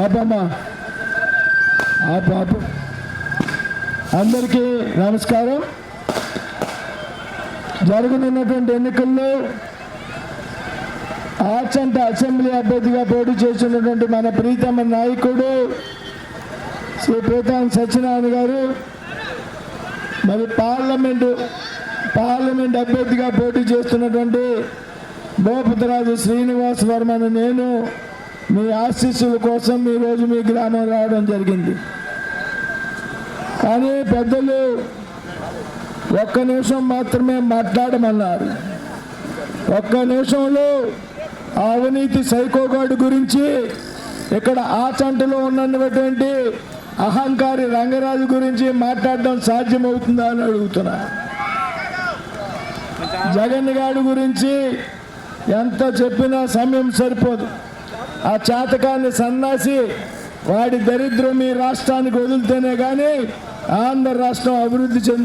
ఆపమ్మా. ఆపు ఆపు. అందరికీ నమస్కారం. జరగనున్నటువంటి ఎన్నికల్లో ఆచంట అసెంబ్లీ అభ్యర్థిగా పోటీ చేస్తున్నటువంటి మన ప్రీతమ నాయకుడు శ్రీ ప్రీతం సత్యనారాయణ గారు మరి పార్లమెంటు పార్లమెంట్ అభ్యర్థిగా పోటీ చేస్తున్నటువంటి భూపతిరాజు శ్రీనివాస్ వర్మను నేను మీ ఆశీస్సుల కోసం ఈరోజు మీ గ్రామం రావడం జరిగింది. కానీ పెద్దలు ఒక్క నిమిషం మాత్రమే మాట్లాడమన్నారు. ఒక్క నిమిషంలో అవినీతి సైకోగాడు గురించి ఇక్కడ ఆచంటలో ఉన్నటువంటి అహంకారి రంగరాజు గురించి మాట్లాడడం సాధ్యమవుతుందా అని అడుగుతున్నా. జగన్ గారి గురించి ఎంత చెప్పినా సమయం సరిపోదు. ఆ చేతకాన్ని సన్నాసి వాడి దరిద్రం ఈ రాష్ట్రానికి వదిలితేనే కానీ ఆంధ్ర రాష్ట్రం అభివృద్ధి చెంది